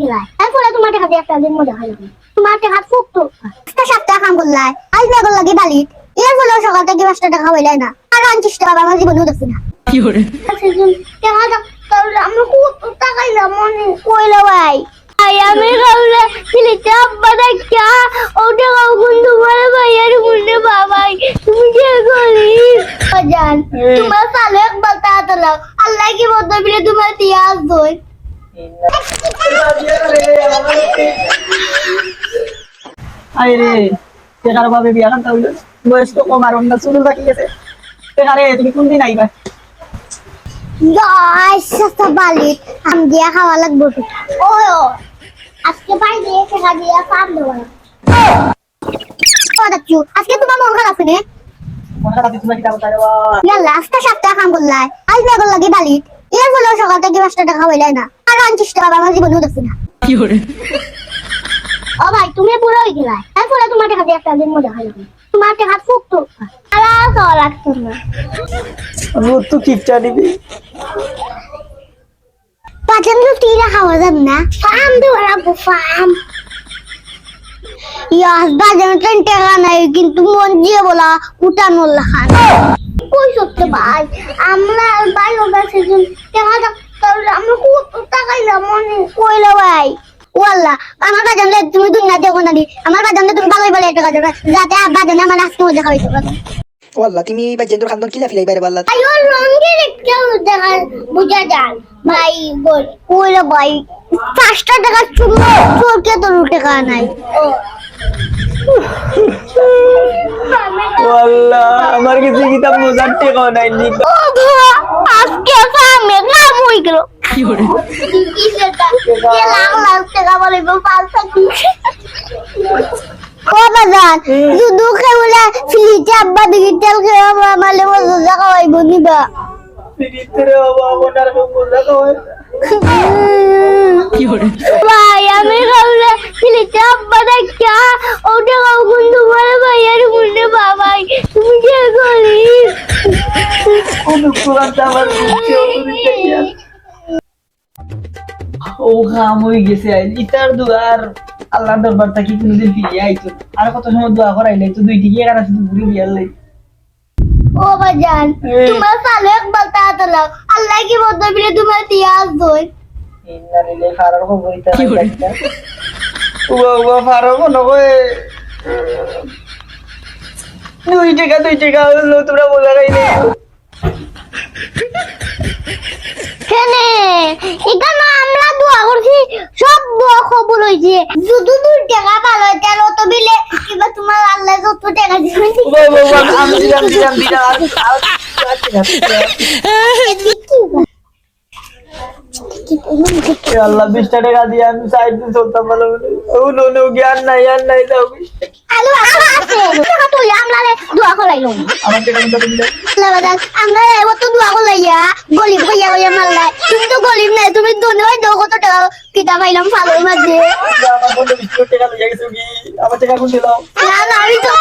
গেলাই। এরপরে তোমার টাকা দিয়ে একটা দিন মজা তোমার টাকা ফুকতো একটা সপ্তাহ কাম করলাই। আজ বেগর লাগে বালিত? এর ফলে সকাল থেকে পাঁচটা টাকা হইলাই না। আর আনছিস আমার দেখছি না। টাকা মনে কইলা ভাই। আই আমি কাউলে ছেলেটা আব্বা দেখা ও টাকা বন্ধু বলে ভাইয়ার বাবাই। তুমি কি গরিব। জান তোমার সালে একবার আল্লাহ কি বিলে তোমার দিয়ে আসবই আরে টেকার ভাবে বিয়া কান্তা হইল। বয়স তো কম আর অন্য চুল বাকি গেছে। টেকারে তুমি কোন দিন আইবা? গাইস সস্তা বালিত আম দিয়া খাওয়া লাগবে ও আজকে ভাই দিয়ে টাকা দিয়ে ফার্ম দেবো দাচ্চু আজকে তোমার মন খারাপ নে সপ্তাহ কাম করলাই। আজ বালিত এর ফলে সকাল থেকে পাঁচটা টাকা হইলাই না। আর আনছিস বাবা আমার জীবনেও দেখছি না। ও ভাই তুমি পুরো হয়ে গেলাই এরপরে তোমার টাকা দিয়ে একটা দিন মজা হয় তোমার টাকা ফুকতো আর খাওয়া লাগতো না। রোদ তো কিপচা দিবি পাঁচন তো তীরা খাওয়া যাবে না। ফার্ম দেওয়া রাখব ফার্ম ইয়াস বাজার ট্রেন টাকা নাই কিন্তু মন দিয়ে বলা উঠানো লাখান কই সত্যি ভাই? আমরা ভাই ওটা সেজন টাকা তাহলে আমরা কত মনে কইলা ভাই? ওয়াল্লা আমার বাজার তুমি দুনিয়া দেখো না দি আমার বাজার তুমি বাগাই বলে টাকা দেবে যাতে আব্বা জানে আমার আজকে মজা খাওয়াইতে ওয়াল্লা তুমি বাজেন্দ্র খান্দন কিলা ফিলাই বাইরে বাল্লা আয়ো রঙের একটা দেখা বুঝা যান ভাই বল ওরে ভাই পাঁচটা টাকা চুমো চোরকে তো টাকা নাই। ওয়াল্লা আমার কিছু কিতাব মোজার টেকা নাই নি ও ভা আজকে সামনে নাম হই গেল কি সেটা কে লাখ লাখ টাকা বলে পাঁচটা ও বাজান দুধু খেউলা ফ্রিজে আব্বা দিকে তেল খেয়ে মালে মজা খাওয়াইব নিবা। ভাই আমি কাউলে ছেলেটা আব্বা দেখা ও টাকা বন্ধু বলে ভাইয়ার মুন্ডে বাবাই তুমি কি গরিব ও খাম হয়ে গেছে ইতার দুয়ার আল্লাহ দরবার থাকি কোনদিন ফিরিয়ে আইতো আর কত সময় দোয়া করাইলে তো দুই টিকি এখানে শুধু ঘুরে বিয়ার লাই। ও বাজান তোমার সালে একবার তাড়াতে আল্লাহ কি বলতে বিলে তোমার দিয়ে আসবই। ইন্না লিলে খারার খবর ইতা উবা উবা ফারো মনে দুই টাকা দুই টাকা হলো তোমরা গাইলে কেনে এখানে আমরা দোয়া করছি সব দোয়া কবুল টাকা ভালো আর অত বিলে তোমার আল্লাহ যত টাকা দিবেন উবা উবা উবা আমি দিলাম দিলাম দিলাম আর আর আর টাকা এ আল্লাহ বিশটা টাকা দিয়ে আমি সাইড দিন চলতাম ভালো ও নো নো জ্ঞান নাই আর নাই দাও আলু আলু আছে। টাকা তুই আমরা দোয়া আমার টাকা দিলে আমরা দোয়া হইয়া হইয়া মারলাই তুমি তো গরিব নাই তুমি ধনী হয়ে দাও কত টাকা। কিতা পাইলাম ফালোর মাঝে আমার টাকা কোন না না আমি তো